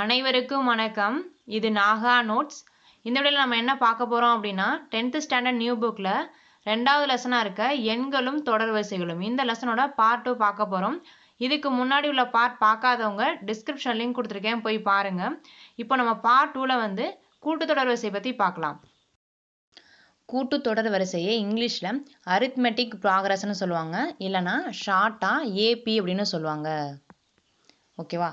அனைவருக்கும் வணக்கம். இது நாகா நோட்ஸ். இந்த வீடியோவில் நம்ம என்ன பார்க்க போகிறோம் அப்படின்னா டென்த்து ஸ்டாண்டர்ட் நியூ புக்கில் ரெண்டாவது லெசனாக இருக்க எண்களும் தொடர் வரிசைகளும். இந்த லெசனோட பார்ட் டூ பார்க்க போகிறோம் இதுக்கு முன்னாடி உள்ள பார்ட் பார்க்காதவங்க டிஸ்கிரிப்ஷன் லிங்க் கொடுத்துருக்கேன். போய் பாருங்கள் இப்போ நம்ம பார்ட் டூவில் வந்து கூட்டுத்தொடர் வரிசை பற்றி பார்க்கலாம். கூட்டு தொடர் வரிசையை இங்கிலீஷில் அரித்மெட்டிக் ப்ராக்ரஸ்னு சொல்லுவாங்க. இல்லைனா ஷார்ட்டாக ஏபி அப்படின்னு சொல்லுவாங்க. ஓகேவா?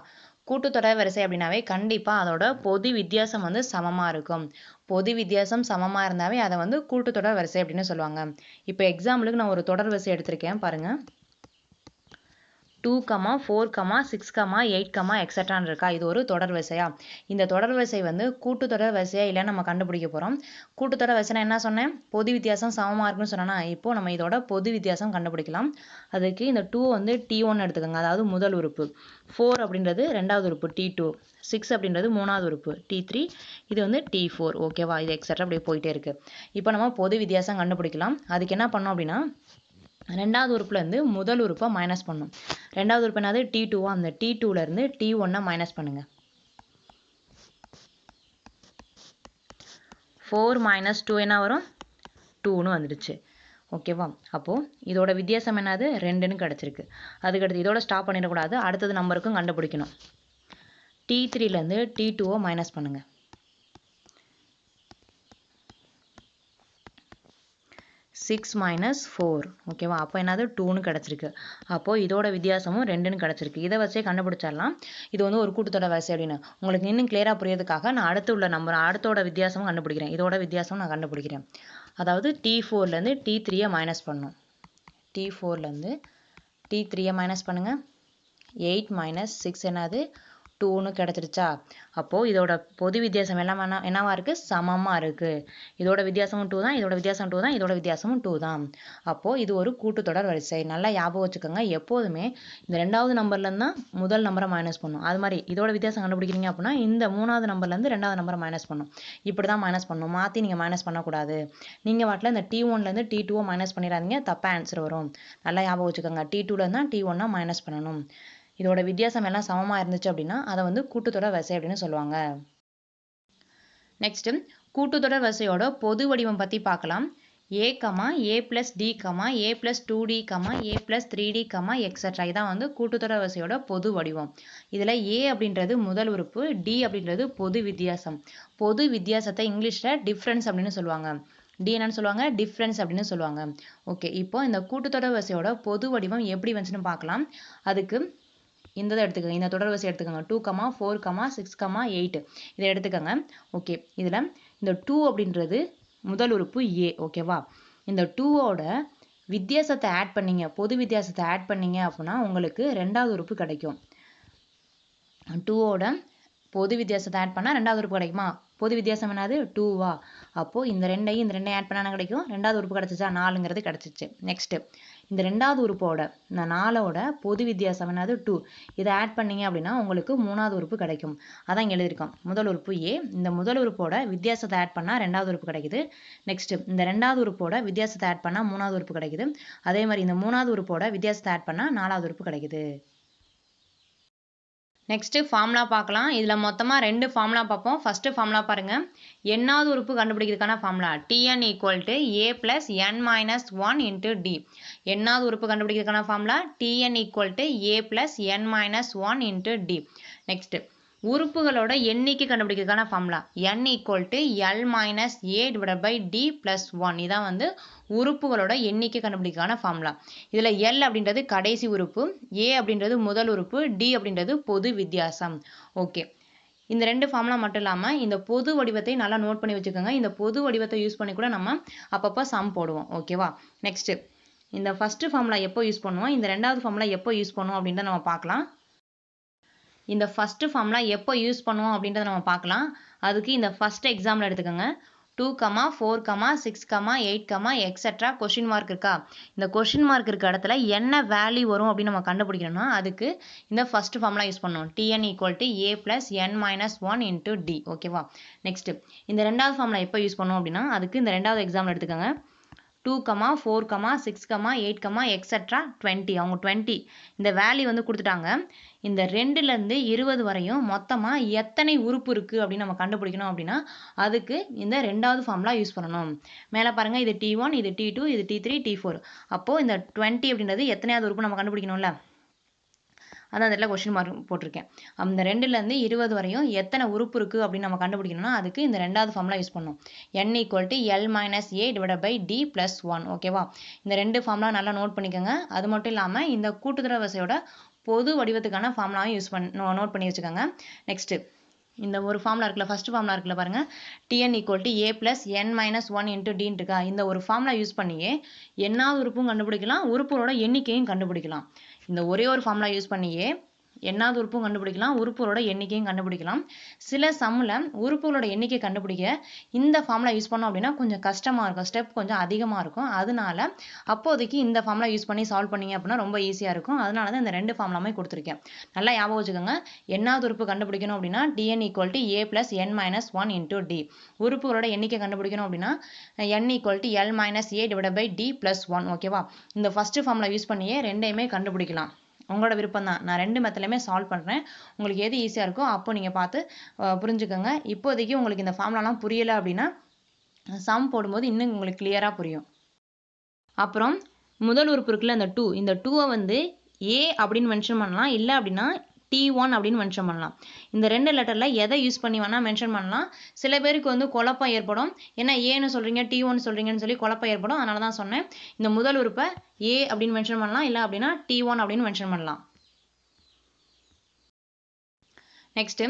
கூட்டுத்தொடர் வரிசை அப்படின்னாவே கண்டிப்பாக அதோட பொது வித்தியாசம் வந்து சமமாக இருக்கும். பொது வித்தியாசம் சமமாக இருந்தாவே அதை வந்து கூட்டுத்தொடர் வரிசை அப்படின்னு சொல்லுவாங்க. இப்போ எக்ஸாம்பிளுக்கு நான் ஒரு தொடர் வரிசை எடுத்திருக்கேன் பாருங்கள் two comma four comma six comma eight comma எக்ஸட்ரான் இருக்கா? இது ஒரு தொடர் வரிசையா? இந்த தொடர் வரிசை வந்து கூட்டுத்தொடர் வரிசையா இல்லைன்னு நம்ம கண்டுபிடிக்க போகிறோம் கூட்டுத்தொடர் வரிசை என்ன சொன்னேன்? பொது வித்தியாசம் சமமாக இருக்குன்னு சொன்னா இப்போ நம்ம இதோட பொது வித்தியாசம் கண்டுபிடிக்கலாம். அதுக்கு இந்த டூ வந்து டி ஒன் எடுத்துக்கோங்க. அதாவது முதல் உறுப்பு. ஃபோர் அப்படின்றது ரெண்டாவது உறுப்பு டி டூ சிக்ஸ் அப்படின்றது மூணாவது உறுப்பு டி த்ரீ இது வந்து டி ஃபோர் ஓகேவா இது எக்ஸட்ரா அப்படியே போயிட்டே இருக்குது இப்போ நம்ம பொது வித்தியாசம் கண்டுபிடிக்கலாம். அதுக்கு என்ன பண்ணோம் அப்படின்னா ரெண்டாவது உறுப்புலேருந்து முதல் உறுப்பை மைனஸ் பண்ணும். ரெண்டாவது உறுப்பு என்னது? டி டூவா அந்த டி டூலேருந்து டி ஒன்னை மைனஸ் பண்ணுங்கள் ஃபோர் மைனஸ் டூ என்ன வரும்? டூன்னு வந்துடுச்சு. ஓகேவா அப்போது இதோட வித்தியாசம் என்னது? ரெண்டுன்னு கிடச்சிருக்கு. அதுக்கடுத்து இதோட ஸ்டாப் பண்ணிடக்கூடாது. அடுத்தது நம்பருக்கும் கண்டுபிடிக்கணும். டி த்ரீலேருந்து டி டூவை மைனஸ் பண்ணுங்கள் சிக்ஸ் மைனஸ் ஃபோர் ஓகேவா அப்போ என்னது? டூன்னு கிடச்சிருக்கு. அப்போது இதோட வித்தியாசமும் ரெண்டுன்னு கிடச்சிருக்கு. இதை வச்சே கண்டுபிடிச்சிடலாம். இது வந்து ஒரு கூட்டத்தோட வரிசை அப்படின்னு. உங்களுக்கு இன்னும் கிளியராக புரியதுக்காக நான் அடுத்து உள்ள நம்பர் அடுத்தோட வித்தியாசமும் கண்டுபிடிக்கிறேன். இதோட வித்தியாசமும் நான் கண்டுபிடிக்கிறேன். அதாவது டி ஃபோர்லேருந்து டி த்ரீயை மைனஸ் பண்ணும். டி ஃபோர்லேருந்து டி த்ரீயை மைனஸ் பண்ணுங்கள் எயிட் மைனஸ் சிக்ஸ் என்னது? டூன்னு கிடச்சிருச்சா? அப்போது இதோட பொது வித்தியாசம் எல்லாம் என்ன என்னவா இருக்குது சமமாக இருக்குது இதோட வித்தியாசமும் டூ தான் இதோட வித்தியாசம் டூ தான் இதோட வித்தியாசமும் டூ தான். அப்போது இது ஒரு கூட்டுத்தொடர் வரிசை. நல்லா ஞாபகம் வச்சுக்கோங்க. எப்போதுமே இந்த ரெண்டாவது நம்பர்லேருந்து தான் முதல் நம்பரை மைனஸ் பண்ணும். அது மாதிரி இதோட வித்தியாசம் கண்டுபிடிக்கிறீங்க அப்படின்னா இந்த மூணாவது நம்பர்லேருந்து ரெண்டாவது நம்பரை மைனஸ் பண்ணும். இப்படி தான் மைனஸ் பண்ணணும் மாற்றி நீங்கள் மைனஸ் பண்ணக்கூடாது. நீங்கள் வாட்டில் இந்த டி ஒன்லேருந்து டி டூவை மைனஸ் பண்ணிடாதீங்க. தப்பாக ஆன்சர் வரும். நல்லா ஞாபகம் வச்சுக்கோங்க. டி டூலேருந்து தான் டி ஒன்னாக மைனஸ் பண்ணணும். இதோட வித்தியாசம் எல்லாம் சமமாக இருந்துச்சு அப்படின்னா அதை வந்து கூட்டுத்தொடர் வரிசை அப்படின்னு சொல்லுவாங்க. நெக்ஸ்ட் கூட்டுத்தொடர் வரிசையோட பொது வடிவம் பற்றி பார்க்கலாம். A comma A plus D comma A plus two D comma A plus three D comma etcetera இதான் வந்து கூட்டுத்தொடர் வரிசையோட பொது வடிவம். இதில் ஏ அப்படின்றது முதல் உறுப்பு டி அப்படின்றது பொது வித்தியாசம். பொது வித்தியாசத்தை இங்கிலீஷில் டிஃப்ரென்ஸ் அப்படின்னு சொல்லுவாங்க. டி என்னன்னு சொல்லுவாங்க? டிஃப்ரென்ஸ் அப்படின்னு சொல்லுவாங்க. ஓகே இப்போ இந்த கூட்டுத்தொடர் வரிசையோட பொது வடிவம் எப்படி வந்துச்சுன்னு பார்க்கலாம். அதுக்கு இந்த இதை எடுத்துக்கோங்க. இந்த தொடர் வரிசை எடுத்துக்கோங்க. Two comma four comma six comma eight இதை எடுத்துக்கோங்க. ஓகே இதில் இந்த டூ அப்படின்றது முதல் உறுப்பு ஏ ஓகேவா இந்த டூவோட வித்தியாசத்தை ஆட் பண்ணீங்க. பொது வித்தியாசத்தை ஆட் பண்ணீங்க அப்படின்னா உங்களுக்கு ரெண்டாவது உறுப்பு கிடைக்கும். டூவோட பொது வித்தியாசத்தை ஆட் பண்ணால் ரெண்டாவது உறுப்பு கிடைக்குமா? பொது வித்தியாசம் என்னது? டூவா அப்போது இந்த ரெண்டையும் இந்த ரெண்டையும் ஆட் பண்ணால் கிடைக்கும்? ரெண்டாவது உறுப்பு கிடச்சிச்சா? நாலுங்கிறது கிடச்சிச்சு. நெக்ஸ்ட்டு இந்த ரெண்டாவது உறுப்போட இந்த நாலோட பொது வித்தியாசம் என்னது? டூ இதை ஆட் பண்ணீங்க அப்படின்னா உங்களுக்கு மூணாவது உறுப்பு கிடைக்கும். அதான் இங்கே எழுதியிருக்கோம் முதல் உறுப்பு ஏ இந்த முதல் உறுப்போட வித்தியாசத்தை ஆட் பண்ணால் ரெண்டாவது உறுப்பு கிடைக்குது. நெக்ஸ்ட்டு இந்த ரெண்டாவது உறுப்போட வித்தியாசத்தை ஆட் பண்ணால் மூணாவது உறுப்பு கிடைக்குது. அதே மாதிரி இந்த மூணாவது உறுப்போட வித்தியாசத்தை ஆட் பண்ணால் நாலாவது உறுப்பு கிடைக்குது. நெக்ஸ்ட்டு ஃபார்முலா பார்க்கலாம். இதில் மொத்தமாக ரெண்டு ஃபார்முலா பார்ப்போம். ஃபஸ்ட்டு ஃபார்முலா பாருங்கள் என்னாவது உறுப்பு கண்டுபிடிக்கிறதுக்கான formula TN equal to A plus N minus one into D என்னாவது உறுப்பு கண்டுபிடிக்கிறதுக்கான formula TN equal to A plus N minus one into D next உறுப்புகளோட எண்ணிக்கை கண்டுபிடிக்கிறதுக்கான formula N equal to L minus A divide by D plus one இதான் வந்து உறுப்புகளோட எண்ணிக்கை கண்டுபிடிக்கிறதுக்கான formula இதில் L அப்படின்றது கடைசி உறுப்பு ஏ அப்படின்றது முதல் உறுப்பு டி அப்படின்றது பொது வித்தியாசம். ஓகே இந்த ரெண்டு ஃபார்முலா மட்டும் இல்லாமல் இந்த பொது வடிவத்தை நல்லா நோட் பண்ணி வச்சுக்கோங்க. இந்த பொது வடிவத்தை யூஸ் பண்ணி கூட நம்ம அப்பப்போ சம் போடுவோம். ஓகேவா நெக்ஸ்ட்டு இந்த ஃபஸ்ட்டு ஃபார்முலா எப்போ யூஸ் பண்ணுவோம்? இந்த ரெண்டாவது ஃபார்முலா எப்போ யூஸ் பண்ணுவோம் அப்படின்றத நம்ம பார்க்கலாம். இந்த ஃபஸ்ட்டு ஃபார்ம்லாம் எப்போ யூஸ் பண்ணுவோம் அப்படின்றத நம்ம பார்க்கலாம். அதுக்கு இந்த ஃபஸ்ட் எக்ஸாம்பிள் எடுத்துக்கோங்க. Two comma four comma six comma eight comma etcetera question mark இருக்கா? இந்த கொஷின் மார்க் இருக்க இடத்துல என்ன வேல்யூ வரும் அப்படின்னு நம்ம கண்டுபிடிக்கணும்னா அதுக்கு இந்த ஃபர்ஸ்ட் ஃபார்ம்லாம் யூஸ் பண்ணணும். TN equal to A plus N minus one into D ஓகேவா நெக்ஸ்ட்டு இந்த ரெண்டாவது ஃபார்ம்லாம் எப்போ யூஸ் பண்ணுவோம் அப்படின்னா அதுக்கு இந்த ரெண்டாவது எக்ஸாம்பிள் எடுத்துக்கோங்க. Two comma four comma six comma eight comma etcetera twenty அவங்க டுவெண்ட்டி இந்த வேல்யூ வந்து கொடுத்துட்டாங்க. இந்த ரெண்டுலேருந்து இருபது வரையும் மொத்தமாக எத்தனை உறுப்பு இருக்குது அப்படின்னு நம்ம கண்டுபிடிக்கணும் அப்படின்னா அதுக்கு இந்த ரெண்டாவது ஃபார்முலா யூஸ் பண்ணணும். மேலே பாருங்கள் இது டி ஒன் இது டி டூ இது டி த்ரீ டி ஃபோர் அப்போது இந்த டுவெண்ட்டி அப்படின்றது எத்தனையாவது உறுப்பு நம்ம கண்டுபிடிக்கணும்ல? அதான் அதில் கொஷின் மார்க் போட்டிருக்கேன். அந்த ரெண்டுலேருந்து இருபது வரையும் எத்தனை உறுப்பு இருக்குது அப்படின்னு நம்ம கண்டுபிடிக்கணும்னா அதுக்கு இந்த ரெண்டாவது ஃபார்முலா யூஸ் பண்ணணும். N equal to L minus A divide by D plus one ஓகேவா இந்த ரெண்டு ஃபார்முலா நல்லா நோட் பண்ணிக்கோங்க. அது மட்டும் இல்லாமல் இந்த கூட்டுத்துறை வரிசையோட பொது வடிவத்துக்கான ஃபார்முலாவும் யூஸ் பண்ணி நோட் பண்ணி வச்சுக்கோங்க. நெக்ஸ்ட்டு இந்த ஒரு ஃபார்முலா இருக்குல்ல ஃபர்ஸ்ட் ஃபார்முலா இருக்குல்ல பாருங்க. T N equal to A plus N minus one into டின் இருக்கா இந்த ஒரு ஃபார்முலா யூஸ் பண்ணியே என்னாவது உறுப்பும் கண்டுபிடிக்கலாம் உறுப்புகளோட எண்ணிக்கையும் கண்டுபிடிக்கலாம். இந்த ஒரே ஒரு ஃபார்முலா யூஸ் பண்ணியே எண்ணாவது உறுப்பும் கண்டுபிடிக்கலாம். உறுப்புகளோட எண்ணிக்கையும் கண்டுபிடிக்கலாம். சில சம்மில் உறுப்புகளோட எண்ணிக்கை கண்டுபிடிக்க இந்த ஃபார்முலா யூஸ் பண்ணோம் அப்படின்னா கொஞ்சம் கஷ்டமாக இருக்கும். ஸ்டெப் கொஞ்சம் அதிகமாக இருக்கும். அதனால அப்போதைக்கு இந்த ஃபார்முலா யூஸ் பண்ணி சால்வ் பண்ணீங்க அப்படின்னா ரொம்ப ஈஸியாக இருக்கும். அதனால தான் இந்த ரெண்டு ஃபார்முலாமே கொடுத்துருக்கேன். நல்லா ஞாபகம் வச்சுக்கோங்க. எண்ணாவது உறுப்பு கண்டுபிடிக்கணும் அப்படின்னா T N equal to A plus N minus one into D உறுப்புகளோட எண்ணிக்கை கண்டுபிடிக்கணும் அப்படின்னா N equal to L minus A divide by D plus one ஓகேவா இந்த ஃபஸ்ட்டு ஃபார்முலா யூஸ் பண்ணியே ரெண்டையுமே கண்டுபிடிக்கலாம். உங்களோட விருப்பம் தான் நான் ரெண்டு மெத்தலையுமே சால்வ் பண்ணுறேன் உங்களுக்கு எது ஈஸியாக இருக்கோ அப்போ நீங்கள் பார்த்து புரிஞ்சுக்கோங்க. இப்போதைக்கு உங்களுக்கு இந்த ஃபார்முலாலாம் புரியலை அப்படின்னா சம் போடும்போது இன்னும் உங்களுக்கு கிளியராக புரியும். அப்புறம் முதல் உறுப்பு இருக்குல்ல இந்த டூ இந்த டூவை வந்து ஏ அப்படின்னு மென்ஷன் பண்ணலாம். இல்லை அப்படின்னா டி ஒன் அப்படின்னு மென்ஷன் பண்ணலாம். இந்த ரெண்டு லெட்டரில் எதை யூஸ் பண்ணி வேணால் மென்ஷன் பண்ணலாம். சில பேருக்கு வந்து குழப்பம் ஏற்படும். ஏன்னா ஏன்னு சொல்கிறீங்க டி ஒன் சொல்கிறீங்கன்னு சொல்லி குழப்பம் ஏற்படும். அதனால தான் சொன்னேன். இந்த முதல் உறுப்பை ஏ அப்படின்னு மென்ஷன் பண்ணலாம். இல்லை அப்படின்னா டி ஒன் அப்படின்னு மென்ஷன் பண்ணலாம். நெக்ஸ்ட்டு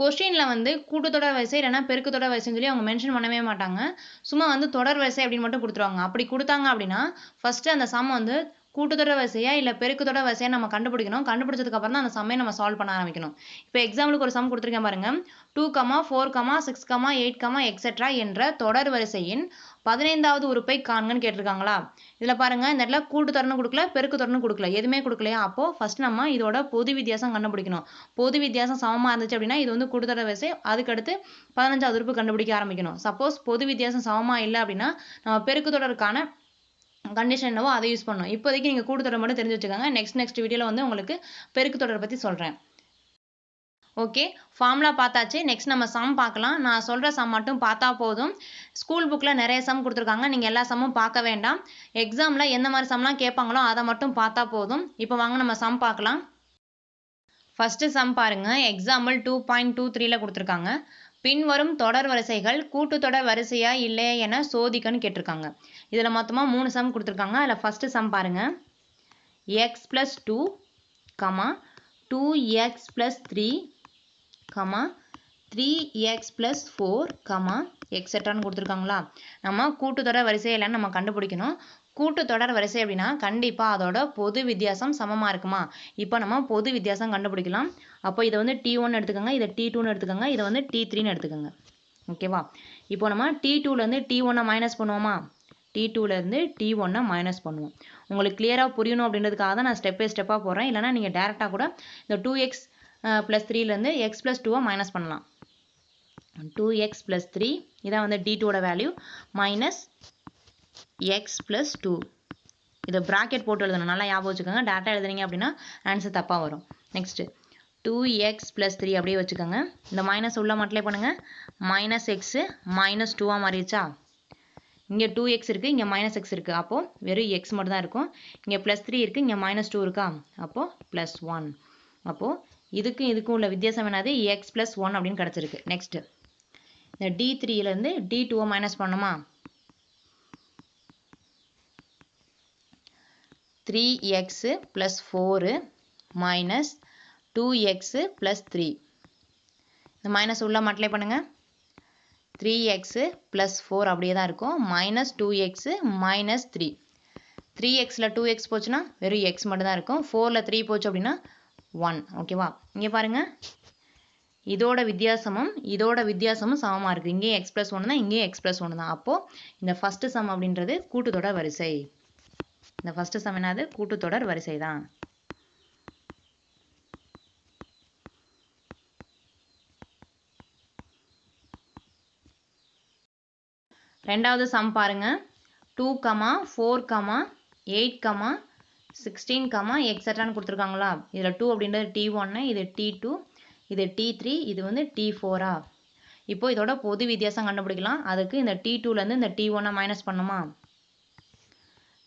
கொஸ்டினில் வந்து கூட்டுத்தொடர் வரிசை இல்லைன்னா பெருக்குத்தொடர் வரிசைன்னு சொல்லி அவங்க மென்ஷன் பண்ணவே மாட்டாங்க. சும்மா வந்து தொடர் வரிசை அப்படின்னு மட்டும் கொடுத்துருவாங்க. அப்படி கொடுத்தாங்க அப்படின்னா ஃபஸ்ட்டு அந்த சம் வந்து கூட்டுத்தொடர் வரிசையா இல்லை பெருக்குத்தொடர் வரிசையா நம்ம கண்டுபிடிக்கணும். கண்டுபிடிச்சதுக்கு அப்புறம் தான் அந்த சம்மை நம்ம சால்வ் பண்ண ஆரம்பிக்கணும். இப்போ எக்ஸாம்பிளுக்கு ஒரு சம் கொடுத்துருக்கேன் பாருங்க. Two comma four comma six comma eight comma etcetera என்ற தொடர் வரிசையின் பதினைந்தாவது உறுப்பை காண்கன்னு கேட்டிருக்காங்களா? இதில் பாருங்க இந்த இடத்துல கூட்டுத்தொடர்னு கொடுக்கல பெருக்குத்தொடர்னு கொடுக்கல. எதுவுமே கொடுக்கலையா? அப்போ ஃபர்ஸ்ட் நம்ம இதோட பொது வித்தியாசம் கண்டுபிடிக்கணும். பொது வித்தியாசம் சமமாக இருந்துச்சு அப்படின்னா இது வந்து கூட்டுத்தொடர் வரிசை. அதுக்கடுத்து பதினஞ்சாவது உறுப்பு கண்டுபிடிக்க ஆரம்பிக்கணும். சப்போஸ் பொது வித்தியாசம் சமமாக இல்லை அப்படின்னா நம்ம பெருக்குத்தொடருக்கான கண்டிஷன் என்னவோ அதை யூஸ் பண்ணணும். இப்போதைக்கு நீங்கள் கூட்டுத்தொடர் மட்டும் தெரிஞ்சு வச்சுக்கோங்க. நெக்ஸ்ட் நெக்ஸ்ட் வீடியோவில் வந்து உங்களுக்கு பெருக்கு தொடர் பற்றி சொல்கிறேன் ஓகே ஃபார்முலா பார்த்தாச்சு. நெக்ஸ்ட் நம்ம சம் பார்க்கலாம். நான் சொல்கிற சம் மட்டும் பார்த்தா போதும். ஸ்கூல் புக்கில் நிறைய சம் கொடுத்துருக்காங்க. நீங்கள் எல்லா சம்மும் பார்க்க வேண்டாம். எக்ஸாமில் எந்த மாதிரி சம்லாம் கேட்பாங்களோ அதை மட்டும் பார்த்தா போதும். இப்போ வாங்க நம்ம சம் பார்க்கலாம். ஃபஸ்ட்டு சம் பாருங்க. எக்ஸாம்பிள் டூ பாயிண்ட் டூ த்ரீல கொடுத்துருக்காங்க. பின்வரும் தொடர் வரிசைகள் கூட்டுத்தொடர் வரிசையா இல்லையா என சோதிக்கன்னு கேட்டிருக்காங்க. இதில் மொத்தமாக மூணு சம் கொடுத்துருக்காங்க. அதில் ஃபஸ்ட்டு சம் பாருங்கள் X plus two comma two X plus three comma three X plus four comma எக்ஸெட்ரான்னு கொடுத்துருக்காங்களா? நம்ம கூட்டுத்தொடர் வரிசை இல்லைன்னு நம்ம கண்டுபிடிக்கணும். கூட்டுத்தொடர் வரிசை அப்படின்னா கண்டிப்பாக அதோட பொது வித்தியாசம் சமமாக இருக்குமா? இப்போ நம்ம பொது வித்தியாசம் கண்டுபிடிக்கலாம். அப்போ இதை வந்து டி ஒன் எடுத்துக்கோங்க. இதை டி டூன்னு எடுத்துக்கோங்க. இதை வந்து டி த்ரீன்னு எடுத்துக்கோங்க. ஓகேவா? இப்போ நம்ம டி டூலேருந்து டி ஒன்னை மைனஸ் பண்ணுவோமா? டி டூலேருந்து டி ஒன்னை மைனஸ் பண்ணுவோம். உங்களுக்கு கிளியராக புரியணும் அப்படின்றதுக்காக தான் நான் ஸ்டெப் பை ஸ்டெப்பாக போகிறேன் இல்லைனா நீங்கள் டேரெக்டாக கூட இந்த டூ எக்ஸ் ப்ளஸ் த்ரீலேருந்து எக்ஸ் ப்ளஸ் டூவை மைனஸ் பண்ணலாம். டூ எக்ஸ் ப்ளஸ் த்ரீ இதான் வந்து டி டூவோட value minus X plus two இதை ப்ராக்கெட் போட்டு எழுதணும். நல்லா ஞாபகம் வச்சுக்கோங்க. டேரெக்டாக எழுதுனீங்க அப்படின்னா ஆன்சர் தப்பாக வரும். Next two X plus three அப்படியே வச்சுக்கோங்க. இந்த மைனஸ் உள்ள மட்டிலே பண்ணுங்கள் மைனஸ் எக்ஸு மைனஸ் டூவாக மாறிடுச்சா? இங்கே டூ எக்ஸ் இருக்குது இங்கே மைனஸ் எக்ஸ் இருக்குது அப்போது வெறும் எக்ஸ் மட்டும் தான் இருக்கும். இங்கே ப்ளஸ் த்ரீ இருக்குது இங்கே மைனஸ் டூ இருக்கா? அப்போது ப்ளஸ் ஒன் அப்போது இதுக்கும் இதுக்கும் உள்ள வித்தியாசம் என்னது? எக்ஸ் ப்ளஸ் ஒன் அப்படின்னு கிடச்சிருக்கு. நெக்ஸ்ட்டு இந்த டி த்ரீலேருந்து டி டூவை மைனஸ் பண்ணுமா three X plus four minus two X plus three இந்த மைனஸ் உள்ள மட்டிலே பண்ணுங்கள் த்ரீ எக்ஸு ப்ளஸ் ஃபோர் அப்படியே தான் இருக்கும். Minus two X minus three three எக்ஸில் டூ எக்ஸ் போச்சுன்னா வெறும் எக்ஸ் மட்டும் தான் இருக்கும். ஃபோரில் த்ரீ போச்சு அப்படின்னா ஒன் ஓகேவா இங்கே பாருங்கள் இதோட வித்தியாசமும் இதோட வித்தியாசமும் சமமாக இருக்குது இங்கேயும் எக்ஸ் ப்ளஸ் ஒன்று தான் இங்கேயும் எக்ஸ் ப்ளஸ் ஒன்று தான். அப்போது இந்த ஃபஸ்ட்டு சம் அப்படின்றது கூட்டுத்தொடர் வரிசை. இந்த ஃபஸ்ட்டு சம் என்னது? கூட்டுத்தொடர் வரிசை தான். ரெண்டாவது சம் பாருங்க. Two comma four comma eight comma sixteen comma எக்ஸட்ரான்னு கொடுத்துருக்காங்களா? இதில் டூ அப்படின்றது டி ஒன்று இது டி டூ இது டி த்ரீ இது வந்து டி ஃபோரா இப்போ இதோட பொது வித்தியாசம் கண்டுபிடிக்கலாம். அதுக்கு இந்த டி டூலேருந்து இந்த டி ஒன்னை மைனஸ் பண்ணுமா?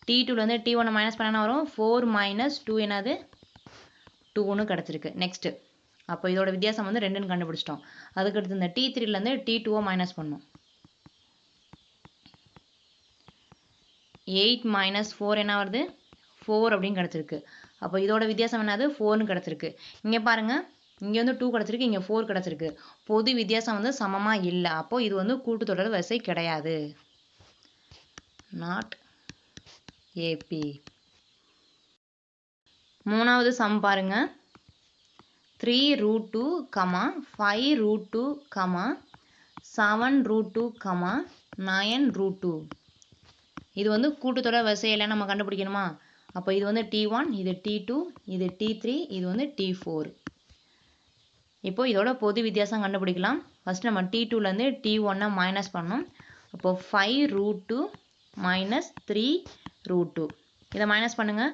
டி டூலேருந்து டி ஒன்னை மைனஸ் பண்ணனா வரும்? ஃபோர் மைனஸ் டூ என்னது? டூன்னு கிடச்சிருக்கு. நெக்ஸ்ட்டு அப்போ இதோட வித்தியாசம் வந்து ரெண்டுன்னு கண்டுபிடிச்சிட்டோம். அதுக்கடுத்து இந்த டி த்ரீலேருந்து டி டூவை மைனஸ் பண்ணும். எயிட் மைனஸ் ஃபோர் என்ன வருது? ஃபோர் அப்படின்னு கிடச்சிருக்கு. அப்போ இதோட வித்தியாசம் என்னது? ஃபோர்னு கிடச்சிருக்கு. இங்கே பாருங்கள் இங்கே வந்து டூ கிடச்சிருக்கு. இங்கே ஃபோர் கிடச்சிருக்கு. பொது வித்தியாசம் வந்து சமமாக இல்லை. அப்போ இது வந்து கூட்டுத்தொடர் வரிசை கிடையாது. நாட் ஏபி மூணாவது சம் பாருங்க. Three root two comma five root two comma seven root two comma nine root two இது வந்து கூட்டுத்தொடர் வரிசையில் நம்ம கண்டுபிடிக்கணுமா? அப்போ இது வந்து டி ஒன் இது டி டூ இது டி த்ரீ இது வந்து டி ஃபோர் இப்போ இதோட பொது வித்தியாசம் கண்டுபிடிக்கலாம். ஃபஸ்ட் நம்ம டி டூலேருந்து டி ஒன்னை மைனஸ் பண்ணோம் அப்போது five root two minus three root two இதை மைனஸ் பண்ணுங்கள்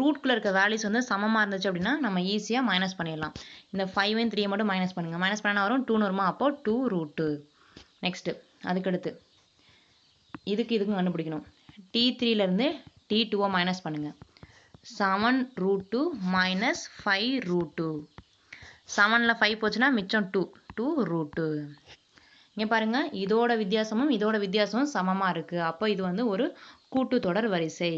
ரூட்குள்ளே இருக்க வேல்யூஸ் வந்து சமமாக இருந்துச்சு அப்படின்னா நம்ம ஈஸியாக மைனஸ் பண்ணிடலாம். இந்த ஃபைவையும் த்ரீ மட்டும் மைனஸ் பண்ணுங்கள் மைனஸ் பண்ணால் வரும்? டூ வருமா? அப்போ டூ ரூட் டூ நெக்ஸ்ட்டு அதுக்கடுத்து. இதுக்கு இதுக்கும் கண்டுபிடிக்கணும். டி த்ரீலேருந்து டி டூவை மைனஸ் பண்ணுங்கள் seven root two minus five root two செவனில் ஃபைவ் போச்சுன்னா மிச்சம் டூ டூ ரூட் டூ இங்கே பாருங்கள் இதோட வித்தியாசமும் இதோட வித்தியாசமும் சமமாக இருக்குது அப்போ இது வந்து ஒரு கூட்டுத்தொடர் வரிசை.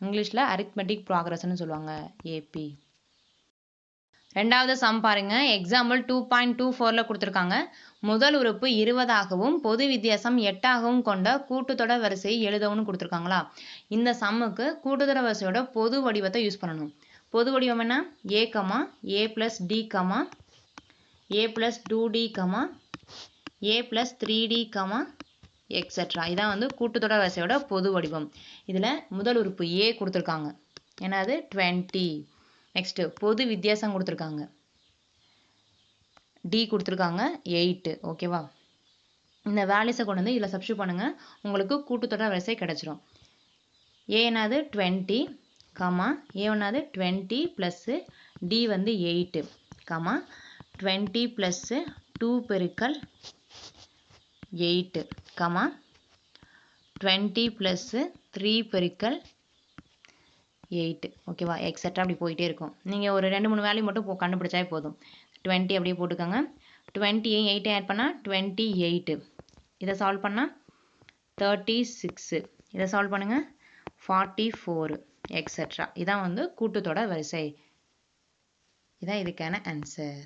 இங்கிலீஷில் அரித்மெட்டிக் ப்ராக்ரஸ்ன்னு சொல்லுவாங்க ஏபி ரெண்டாவது சம் பாருங்க. எக்ஸாம்பிள் டூ பாயிண்ட் டூ ஃபோரில் கொடுத்துருக்காங்க. முதல் உறுப்பு இருபதாகவும் பொது வித்தியாசம் எட்டாகவும் கொண்ட கூட்டுத்தொடர் வரிசையை எழுதவும்னு கொடுத்துருக்காங்களா? இந்த சம்முக்கு கூட்டுத்தொடர் வரிசையோட பொது வடிவத்தை யூஸ் பண்ணணும். பொது வடிவம் என்ன? A comma A plus D comma A plus two D comma A plus three D comma etcetera இதான் வந்து கூட்டுத்தொடர் வரிசையோட பொது வடிவம். இதில் முதல் உறுப்பு ஏ கொடுத்துருக்காங்க. என்னது? டுவெண்ட்டி நெக்ஸ்ட்டு பொது வித்தியாசம் கொடுத்துருக்காங்க. டி கொடுத்துருக்காங்க எயிட்டு ஓகேவா இந்த வேல்யூஸை கொண்டு வந்து இதில் சப்ஸ்டியூட் பண்ணுங்கள் உங்களுக்கு கூட்டுத்தொடர் வரிசை கிடச்சிரும். ஏ என்னது? டுவெண்ட்டி கமா ஏ ஒன்றாவது டுவெண்ட்டி ப்ளஸ்ஸு டி வந்து eight comma twenty plus two பெருக்கல் eight comma twenty plus three பெருக்கல் எயிட்டு ஓகேவா எக்ஸட்ரா அப்படி போயிட்டே இருக்கும். நீங்கள் ஒரு ரெண்டு மூணு வேல்யூ மட்டும் போ கண்டுபிடிச்சாவே போதும். டுவெண்ட்டி அப்படியே போட்டுக்கோங்க. டுவெண்ட்டியும் எயிட்டே ஆட் பண்ணால் டுவெண்ட்டி எயிட்டு இதை சால்வ் பண்ணால் தேர்ட்டி சிக்ஸு இதை சால்வ் பண்ணுங்கள் ஃபார்ட்டி ஃபோரு எக்ஸட்ரா இதான் வந்து கூட்டத்தோட வரிசை. இதான் இதுக்கான ஆன்சர்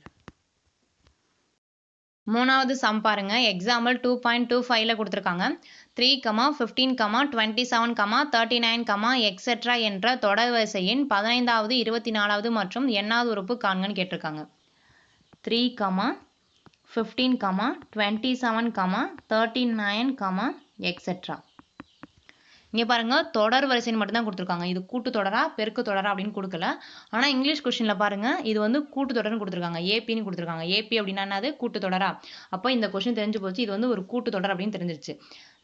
மூணாவது சம் பாருங்க. எக்ஸாம்பிள் டூ பாயிண்ட் டூ ஃபைவ்ல கொடுத்துருக்காங்க. Three comma fifteen comma twenty seven comma thirty nine comma etcetera என்ற தொடர் வரிசையின் பதினைந்தாவது இருபத்தி நாலாவது மற்றும் எண்ணாவது உறுப்பு காண்கன்னு கேட்டிருக்காங்க. Three comma fifteen comma twenty seven comma thirty nine comma etcetera இங்கே பாருங்கள் தொடர் வரிசைன்னு மட்டும்தான் கொடுத்துருக்காங்க. இது கூட்டு தொடரா பெருக்கு தொடரா அப்படின்னு கொடுக்கல. ஆனால் இங்கிலீஷ் கொஷினில் பாருங்கள் இது வந்து கூட்டு தொடர்னு கொடுத்துருக்காங்க. ஏபின்னு கொடுத்துருக்காங்க. ஏபி அப்படின்னா என்னது? கூட்டு தொடரா. அப்போ இந்த கொஷின் தெரிஞ்சு போச்சு. இது வந்து ஒரு கூட்டு தொடர் அப்படின்னு தெரிஞ்சிருச்சு.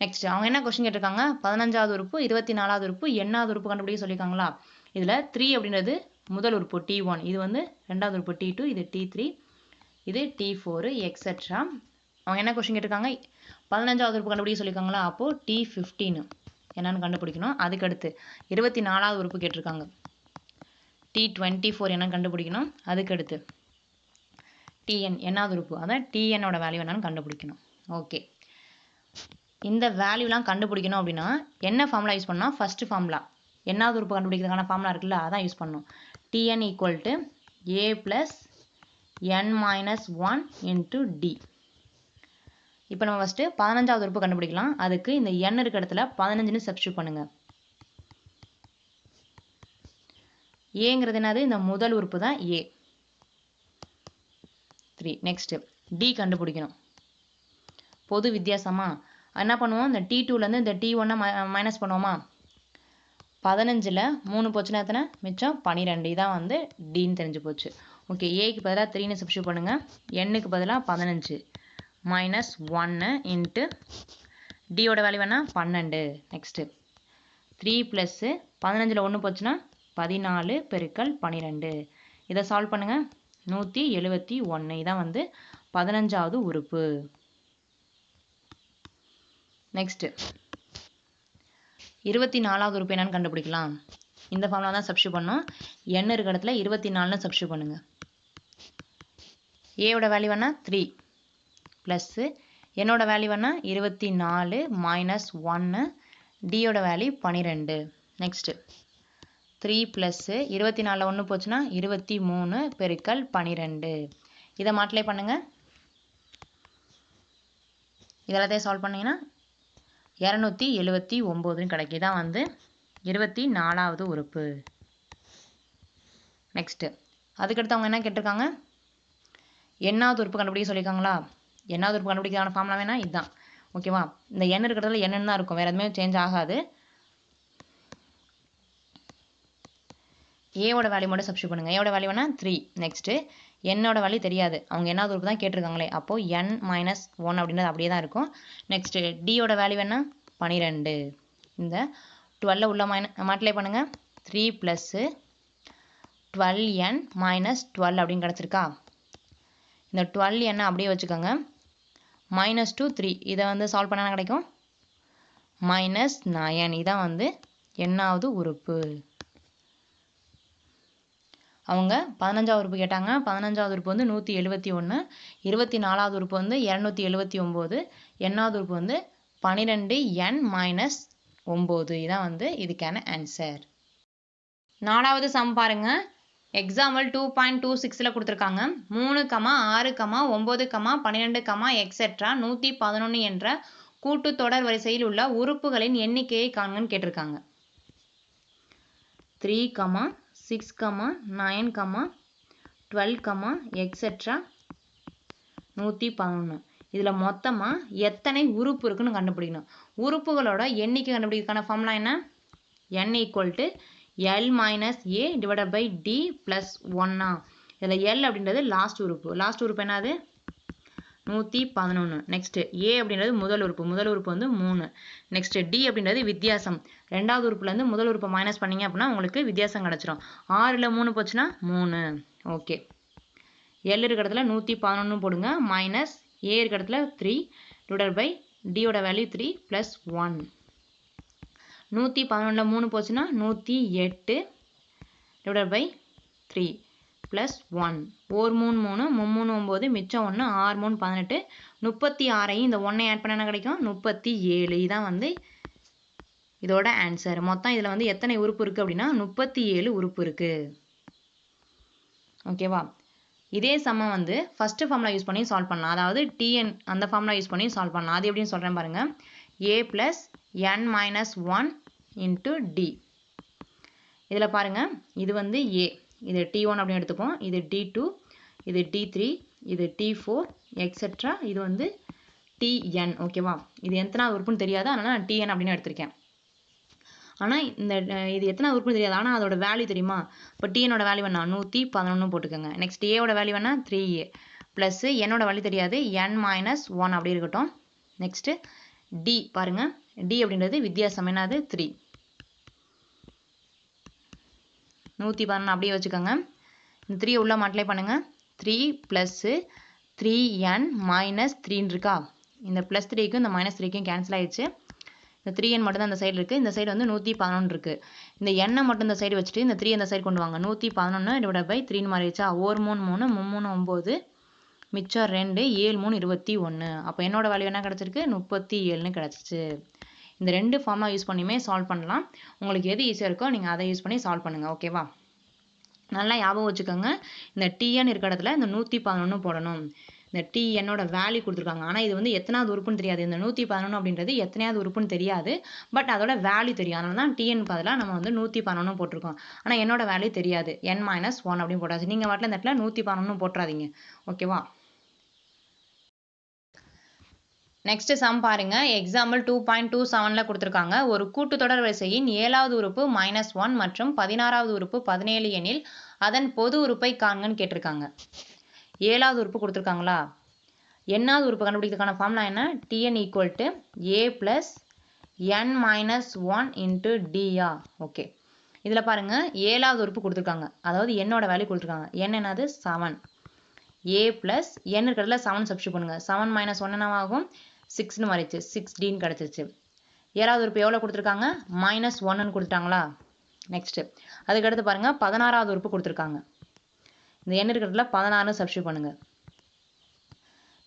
நெக்ஸ்ட் அவங்க என்ன கொஷின் கேட்டிருக்காங்க? பதினஞ்சாவது உறுப்பு இருபத்தி நாலாவது உறுப்பு எண்ணாவது உறுப்பு கண்டுபிடிக்க சொல்லியிருக்காங்களா? இதில் த்ரீ அப்படின்றது முதல் உறுப்பு டி ஒன் இது வந்து ரெண்டாவது உறுப்பு டி டூ இது டி த்ரீ இது டி ஃபோரு எக்ஸட்ரா அவங்க என்ன கொஷின் கேட்டிருக்காங்க? பதினஞ்சாவது உறுப்பு கண்டுபிடிக்க சொல்லியிருக்காங்களா? அப்போது டி ஃபிஃப்டீனு என்னன்னு கண்டுபிடிக்கணும். அதுக்கடுத்து இருபத்தி நாலாவது உறுப்பு கேட்டிருக்காங்க. டி டுவெண்ட்டி ஃபோர் என்னன்னு கண்டுபிடிக்கணும். அதுக்கடுத்து டிஎன் என்னாவது உறுப்பு? அதான் டிஎன்னோட வேல்யூ என்னன்னு கண்டுபிடிக்கணும். ஓகே இந்த வேல்யூலாம் கண்டுபிடிக்கணும் அப்படின்னா என்ன ஃபார்முலா யூஸ் பண்ணால் ஃபஸ்ட்டு ஃபார்முலா என்னாவது உறுப்பு கண்டுபிடிக்கிறதுக்கான ஃபார்முலா இருக்குல்ல அதான் யூஸ் பண்ணணும். T N equal to A plus N minus one into D இப்போ நம்ம ஃபஸ்ட்டு பதினஞ்சாவது உறுப்பு கண்டுபிடிக்கலாம். அதுக்கு இந்த எண் இருக்க இடத்துல பதினஞ்சுன்னு சப்ஸ்டியூட் பண்ணுங்க. ஏங்கிறது என்னது? இந்த முதல் உறுப்பு தான் ஏ த்ரீ நெக்ஸ்ட்டு டி கண்டுபிடிக்கணும். பொது வித்தியாசமா? என்ன பண்ணுவோம்? இந்த டி டூலேருந்து இந்த டி ஒன்னை மைனஸ் பண்ணுவோமா? பதினஞ்சில் மூணு போச்சுன்னா எத்தனை? மிச்சம் பன்னிரெண்டு இதான் வந்து டின்னு தெரிஞ்சு போச்சு. ஓகே ஏக்கு பதிலாக த்ரீன்னு சப்ஸ்டியூட் பண்ணுங்கள் எண்ணுக்கு பதிலாக பதினஞ்சு. மைனஸ் ஒன்று இன்ட்டு டியோட வேல்யூ வேணா பன்னெண்டு. நெக்ஸ்ட்டு த்ரீ ப்ளஸ்ஸு பதினஞ்சில் ஒன்று போச்சுன்னா பதினாலு பெருக்கல் பன்னிரெண்டு இதை சால்வ் பண்ணுங்கள் நூற்றி எழுபத்தி ஒன்று இதான் வந்து பதினஞ்சாவது உறுப்பு. நெக்ஸ்ட்டு இருபத்தி நாலாவது உறுப்பு என்னன்னு கண்டுபிடிக்கலாம். இந்த ஃபார்மில் தான் சப்ஸ்டியூட் பண்ணோம். எண் இருக்கிற இடத்துல இருபத்தி நாலுன்னு சப்ஸ்டியூட் பண்ணுங்கள் ஏவோட வேல்யூ வேணா த்ரீ ப்ளஸ்ஸு என்னோட வேல்யூ வேணால் இருபத்தி நாலு மைனஸ் ஒன்று டியோட வேல்யூ பன்னிரெண்டு நெக்ஸ்ட்டு த்ரீ ப்ளஸ்ஸு இருபத்தி நாலில் ஒன்று போச்சுன்னா இருபத்தி மூணு பெருக்கல் பன்னிரெண்டு இதை மாட்டிலே பண்ணுங்கள் இதெல்லாத்தையும் சால்வ் பண்ணிங்கன்னா இரநூத்தி எழுபத்தி ஒம்போதுன்னு கிடைக்கும். இதான் வந்து இருபத்தி நாலாவது உறுப்பு. நெக்ஸ்ட்டு அதுக்கடுத்து அவங்க என்ன கேட்டிருக்காங்க? என்னாவது உறுப்பு கண்டுபிடிக்க சொல்லியிருக்காங்களா? எண்ணாவது ஒரு கண்டுபிடிக்கான ஃபார்ம்லாம் வேணால் இதுதான் ஓகேவா இந்த எண் இருக்கிறதுல என்னென்னு தான் இருக்கும். வேறு எதுவுமே சேஞ்ச் ஆகாது. ஏவோட வேல்யூ மட்டும் சப்ஸ்டியூட் பண்ணுங்கள் ஏவோட வேல்யூ வேணால் த்ரீ நெக்ஸ்ட்டு என்னோட வேல்யூ தெரியாது. அவங்க என்ன உறுப்பு தான் கேட்டிருக்காங்களே. அப்போது என் மைனஸ் ஒன் அப்படின்றது அப்படியே தான் இருக்கும். நெக்ஸ்ட்டு டியோட வேல்யூ என்ன பன்னிரெண்டு இந்த டுவெல்ல உள்ள மைன மாட்டிலே பண்ணுங்கள் three plus twelve N minus twelve அப்படின்னு கிடச்சிருக்கா? இந்த டுவெல் என்ன அப்படியே வச்சுக்கோங்க. மைனஸ் டூ த்ரீ இதை வந்து சால்வ் பண்ணால் கிடைக்கும்? மைனஸ் நயன் இதான் வந்து எண்ணாவது உறுப்பு. அவங்க பதினஞ்சாவது உறுப்பு கேட்டாங்க. பதினஞ்சாவது உறுப்பு வந்து நூற்றி எழுபத்தி ஒன்று இருபத்தி நாலாவது உறுப்பு வந்து இரநூத்தி எழுபத்தி ஒம்பது. எண்ணாவது உறுப்பு வந்து பன்னிரெண்டு என் மைனஸ் ஒம்பது. இதான் வந்து இதுக்கான ஆன்சர் நாலாவது சம் பாருங்க. எக்ஸாம்பிள் டூ பாயிண்ட் டூ சிக்ஸில் கொடுத்துருக்காங்க. மூணு கமா ஆறு கமா ஒம்பது கமா பன்னிரெண்டு கமா எக்ஸெட்ரா நூற்றி பதினொன்று என்ற கூட்டுத்தொடர் வரிசையில் உள்ள உறுப்புகளின் எண்ணிக்கையை காணுன்னு கேட்டிருக்காங்க. Three comma six comma nine comma twelve comma etcetera நூற்றி பதினொன்று இதில் மொத்தமாக எத்தனை உறுப்பு இருக்குன்னு கண்டுபிடிக்கணும். உறுப்புகளோட எண்ணிக்கை கண்டுபிடிக்கிறதுக்கான ஃபார்ம்லாம் என்ன? N equal to L minus A divided by D plus ஒன்னா இதில் எல் அப்படின்றது லாஸ்ட் உறுப்பு. லாஸ்ட் உறுப்பு என்னது? நூற்றி பதினொன்று நெக்ஸ்ட்டு ஏ அப்படின்றது முதல் உறுப்பு. முதல் உறுப்பு வந்து மூணு. நெக்ஸ்ட்டு டி அப்படின்றது வித்தியாசம். ரெண்டாவது உறுப்புலேருந்து முதல் உறுப்பை மைனஸ் பண்ணீங்க அப்படின்னா உங்களுக்கு வித்தியாசம் கிடச்சிரும். ஆறில் மூணு போச்சுன்னா மூணு. ஓகே எல் இருக்கிற இடத்துல நூற்றி பதினொன்று போடுங்க. மைனஸ் ஏ இருக்கிற இடத்துல த்ரீ டிவைடட் பை டியோட வேல்யூ த்ரீ ப்ளஸ் ஒன் நூற்றி பதினொன்றில் மூணு போச்சுன்னா நூற்றி எட்டு divide by three plus one ஓர் மூணு மூணு மும்மூணு ஒம்பது மிச்சம் ஒன்று ஆறு மூணு பதினெட்டு. முப்பத்தி ஆறையும் இந்த ஒன்றை ஆட் பண்ண என்ன கிடைக்கும்? முப்பத்தி ஏழு. இதான் வந்து இதோட ஆன்சர் மொத்தம் இதில் வந்து எத்தனை உறுப்பு இருக்குது அப்படின்னா முப்பத்தி ஏழு உறுப்பு இருக்குது ஓகேவா இதே சமம் வந்து ஃபஸ்ட்டு ஃபார்முலா யூஸ் பண்ணி சால்வ் பண்ணலாம். அதாவது டிஎன் அந்த ஃபார்முலா யூஸ் பண்ணி சால்வ் பண்ணலாம். அது எப்படின்னு சொல்கிறேன் பாருங்கள் A plus N minus one into D இதில் பாருங்கள் இது வந்து ஏ இது டி ஒன் அப்படின்னு எடுத்துப்போம். இது டி டூ இது டி த்ரீ இது டி ஃபோர் எக்ஸெட்ரா இது வந்து டிஎன் ஓகேவா இது எத்தனாவது உறுப்புன்னு தெரியாது. அதனால் நான் டிஎன் அப்படின்னு எடுத்திருக்கேன். ஆனால் இந்த இது எத்தனை உறுப்புன்னு தெரியாது. ஆனால் அதோட வேல்யூ தெரியுமா? இப்போ டிஎனோட வேல்யூ வேணா நூற்றி பதினொன்று போட்டுக்கோங்க. நெக்ஸ்ட் ஏவோட வேல்யூ வேணா த்ரீ ஏ ப்ளஸ்ஸு என்னோட வேல்யூ தெரியாது. என் மைனஸ் ஒன் அப்படி இருக்கட்டும். நெக்ஸ்ட்டு டி பாருங்கள் டி அப்படின்றது வித்தியாசம். என்னது? த்ரீ நூற்றி பதினொன்று அப்படியே வச்சுக்கோங்க. இந்த த்ரீ உள்ள மல்டிப்ளை பண்ணுங்கள் three plus three N minus த்ரீன்னு இருக்கா இந்த ப்ளஸ் த்ரீக்கும் இந்த மைனஸ் த்ரீக்கும் கேன்சல் ஆயிடுச்சு. இந்த த்ரீ என் மட்டும் தான் இந்த சைடு இருக்குது இந்த சைடு வந்து நூற்றி பதினொன்று இருக்குது இந்த எண்ணை மட்டும் இந்த சைடு வச்சுட்டு இந்த த்ரீ அந்த சைடு கொண்டு வாங்க. நூற்றி பதினொன்று டிவைட் பை த்ரீன்னு மாறிடுச்சா? ஒரு மூணு மூணு மும்மூணு ஒம்பது மிச்சம் ரெண்டு ஏழு மூணு இருபத்தி ஒன்று அப்போ என்னோடய வேல்யூ என்ன கிடச்சிருக்கு? முப்பத்தி ஏழுன்னு கிடச்சிச்சு. இந்த ரெண்டு ஃபார்மாக யூஸ் பண்ணியுமே சால்வ் பண்ணலாம். உங்களுக்கு எது ஈஸியாக இருக்கோ நீங்கள் அதை யூஸ் பண்ணி சால்வ் பண்ணுங்கள் ஓகேவா நல்லா ஞாபகம் வச்சுக்கோங்க. இந்த டிஎன் இருக்கிற இடத்துல இந்த நூற்றி பதினொன்று போடணும். இந்த டிஎன்னோட வேல்யூ கொடுத்துருக்காங்க. ஆனால் இது வந்து எத்தனாவது உறுப்புன்னு தெரியாது. இந்த நூற்றி பதினொன்று அப்படின்றது எத்தனையாவது உறுப்புன்னு தெரியாது. பட் அதோட வேல்யூ தெரியும். அதனால தான் டிஎன் பதிலாக நம்ம வந்து நூற்றி பதினொன்று போட்டிருக்கோம். ஆனால் என்னோட வேல்யூ தெரியாது. என் மைனஸ் ஒன் அப்படின்னு போட்டாச்சு. நீங்கள் வாட்டில் இந்த இடத்துல நூற்றி பதினொன்று போட்டுறாதீங்க. ஓகேவா நெக்ஸ்ட் சம் பாருங்க. எக்ஸாம்பிள் டூ பாயிண்ட் டூ செவனில் கொடுத்துருக்காங்க. ஒரு கூட்டுத்தொடர் வரிசையின் ஏழாவது உறுப்பு மைனஸ் ஒன் மற்றும் பதினாறாவது உறுப்பு பதினேழு எனில் அதன் பொது உறுப்பை காண்கன்னு கேட்டிருக்காங்க. ஏழாவது உறுப்பு கொடுத்துருக்காங்களா? என்னாவது உறுப்பு கண்டுபிடிக்கிறதுக்கான ஃபார்ம்னா என்ன? T N equal to A plus N minus one into டிஆ okay இதில் பாருங்கள் ஏழாவது உறுப்பு கொடுத்துருக்காங்க. அதாவது என்னோட வேல்யூ கொடுத்துருக்காங்க. என் என்னது? செவன் ஏ ப்ளஸ் என் இருக்கிறதுல செவன் சப்ஸ்டியூட் பண்ணுங்கள் செவன் மைனஸ் ஒன் என்னவாகும்? சிக்ஸ்னு மாறிச்சு சிக்ஸ் டின்னு கிடச்சிச்சு ஏழாவது உறுப்பு எவ்வளோ கொடுத்துருக்காங்க? மைனஸ் ஒன்னு கொடுத்துட்டாங்களா? நெக்ஸ்ட்டு அதுக்கடுத்து பாருங்கள் பதினாறாவது உறுப்பு கொடுத்துருக்காங்க. இந்த எண் இருக்கிறதுல பதினாறு சப்ஸ்டியூட் பண்ணுங்கள்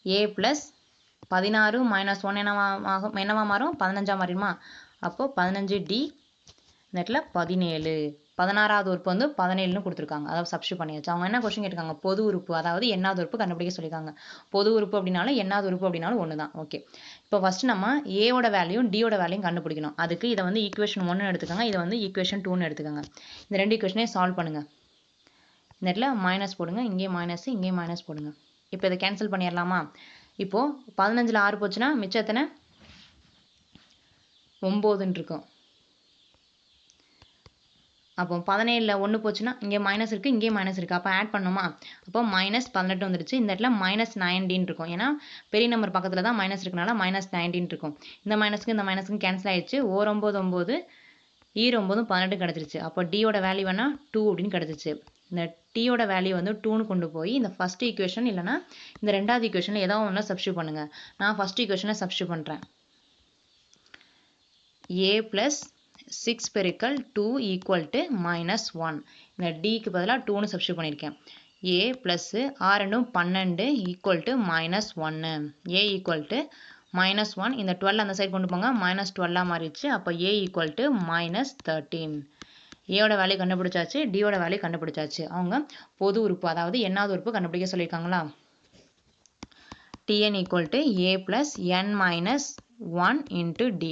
ஏ ப்ளஸ் பதினாறு மைனஸ் ஒன் என்னவா ஆகும்? என்னவா மாறும்? பதினஞ்சா மாறிடுமா? அப்போது பதினஞ்சு டி இந்த இடத்துல பதினேழு. பதினாறாவது உறுப்பு வந்து பதினேழுன்னு கொடுத்துருக்காங்க. அதாவது சப்ஸ்டியூட் பண்ணியாச்சு அவங்க என்ன கொஸ்டின் கேட்டிருக்காங்க? பொது உறுப்பு. அதாவது எண்ணாவது உறுப்பு கண்டுபிடிக்க சொல்லியிருக்காங்க. பொது உறுப்பு அப்படின்னாலும் எண்ணாவது உறுப்பு அப்படின்னாலும் ஒன்று தான் ஓகே இப்போ ஃபஸ்ட்டு நம்ம ஏவோட வேல்யூ டியோட வேல்யூ கண்டுபிடிக்கணும். அதுக்கு இதை வந்து ஈக்குவேஷன் ஒன்று எடுத்துக்கோங்க. இதை வந்து ஈக்குவேஷன் டூன்னு எடுத்துக்கோங்க. இந்த ரெண்டு ஈக்குவேஷனையும் சால்வ் பண்ணுங்கள் இந்த இடத்துல மைனஸ் போடுங்க. இங்கேயும் மைனஸ் இங்கேயும் மைனஸ் போடுங்க. இப்போ இதை கேன்சல் பண்ணிடலாமா? இப்போது பதினஞ்சில் ஆறு போச்சுன்னா மிச்சத்தனை ஒம்போதுன்னு இருக்கும். அப்போ பதினேழில் ஒன்று போச்சுன்னா இங்கே மைனஸ் இருக்குது இங்கேயும் மைனஸ் இருக்குது அப்போ ஆட் பண்ணுமா அப்போ மைனஸ் பதினெட்டு வந்துருச்சு. இந்த இடத்துல மைனஸ் நைன்டீன் இருக்கும். ஏன்னா பெரிய நம்பர் பக்கத்தில் தான் மைனஸ் இருக்கனால மைனஸ் நைன்டீன் இருக்கும். இந்த மைனஸ்க்கு இந்த மைனஸுக்கு கேன்சல் ஆயிடுச்சு. ஓர் ஒம்பது ஒம்பது ஈர ஒம்பதும் பதினெட்டு கிடச்சிருச்சு. அப்போ டியோட வேல்யூ வேணால் டூ அப்படின்னு கிடச்சிச்சு. இந்த டீயோட வேல்யூ வந்து டூன்னு கொண்டு போய் இந்த ஃபஸ்ட் ஈக்குவேஷன் இல்லைனா இந்த ரெண்டாவது ஈக்குவேஷனில் ஏதாவது ஒன்று சப்ஸ்டியூட் பண்ணுங்கள் நான் ஃபஸ்ட் ஈக்குவேஷனை சப்ஸ்டியூட் பண்ணுறேன் ஏ ப்ளஸ் சிக்ஸ் பெருக்கல் two equal to minus one இந்த டிக்கு பதிலாக டூன்னு சப்ஸ்டியூட் பண்ணியிருக்கேன். ஏ ப்ளஸ்ஸு ஆர் ரெண்டும் பன்னெண்டு ஈக்குவல் டு மைனஸ் ஒன்று A equal to minus one இந்த டுவெல் அந்த சைடு கொண்டு போங்க. மைனஸ் டுவெல்லாக மாறிடுச்சு. அப்போ A equal to minus thirteen ஏயோட value கண்டுபிடிச்சாச்சு. டியோட வேல்யூ கண்டுபிடிச்சாச்சு. அவங்க பொது உறுப்பு அதாவது எண்ணாவது உறுப்பு கண்டுபிடிக்க சொல்லியிருக்காங்களா? T N equal to A plus N minus one into D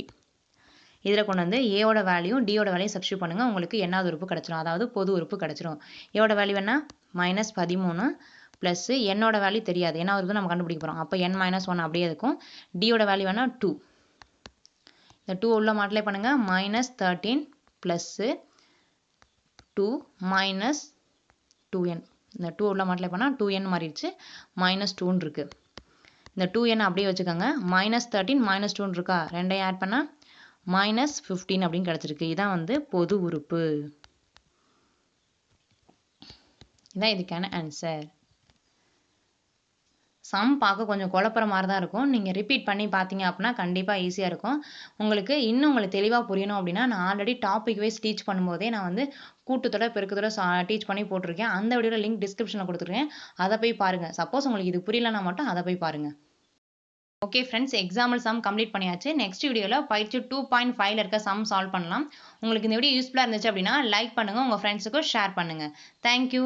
இதில் கொண்டு வந்து ஏவோட வேல்யூ டியோட வேல்யூ சப்ஸ்டியூட் பண்ணுங்கள் உங்களுக்கு என்னது உறுப்பு கிடச்சிரும். அதாவது பொது உறுப்பு கிடச்சிரும். ஏவோட வேல்யூ என்ன? மைனஸ் பதிமூணு ப்ளஸ்ஸு என்னோட வேல்யூ தெரியாது. என்ன உறுப்பு நம்ம கண்டுபிடிக்க போகிறோம் அப்போ என் மைனஸ் ஒன் அப்படியே இருக்கும். டியோட வேல்யூ வேணால் டூ இந்த டூ உள்ள மாட்டிலே பண்ணுங்கள் minus thirteen plus two minus two N இந்த டூ உள்ள மாட்டிலே பண்ணால் டூ என் மாறிடுச்சு. மைனஸ் டூன்னு இருக்குது இந்த டூ என் அப்படியே வச்சுக்கோங்க. மைனஸ் தேர்ட்டின் மைனஸ் டூன்னு இருக்கா? ரெண்டையும் ஆட் பண்ணால் மைனஸ் ஃபிஃப்டீன் அப்படின்னு கிடச்சிருக்கு. இதான் வந்து பொது உறுப்பு. இதான் இதுக்கான ஆன்சர் சம் பார்க்க கொஞ்சம் குழப்புற மாதிரி தான் இருக்கும். நீங்கள் ரிப்பீட் பண்ணி பார்த்தீங்க அப்படின்னா கண்டிப்பாக ஈஸியாக இருக்கும். உங்களுக்கு இன்னும் உங்களுக்கு தெளிவாக புரியணும் அப்படின்னா நான் ஆல்ரெடி டாபிக் வைஸ் டீச் பண்ணும்போதே நான் வந்து கூட்டத்தோட பெருக்கத்தோட டீச் பண்ணி போட்டிருக்கேன். அந்த வீடியோவில் லிங்க் டிஸ்கிரிப்ஷனில் கொடுத்துருக்கேன். அதை போய் பாருங்கள் சப்போஸ் உங்களுக்கு இது புரியலன்னா மட்டும் அதை போய் பாருங்கள் okay friends example sum complete பண்ணியாச்சு. நெக்ஸ்ட் வீடியோவில் பயிற்சி டூ பாயிண்ட் ஃபைவ்ல இருக்க சம் சால்வ் பண்ணலாம். உங்களுக்கு இந்த வீடியோ யூஸ்ஃபுல்லாக இருந்துச்சு அப்படின்னா லைக் பண்ணுங்கள் உங்கள் ஃப்ரெண்ட்ஸுக்கும் ஷேர் பண்ணுங்கள் தேங்க்யூ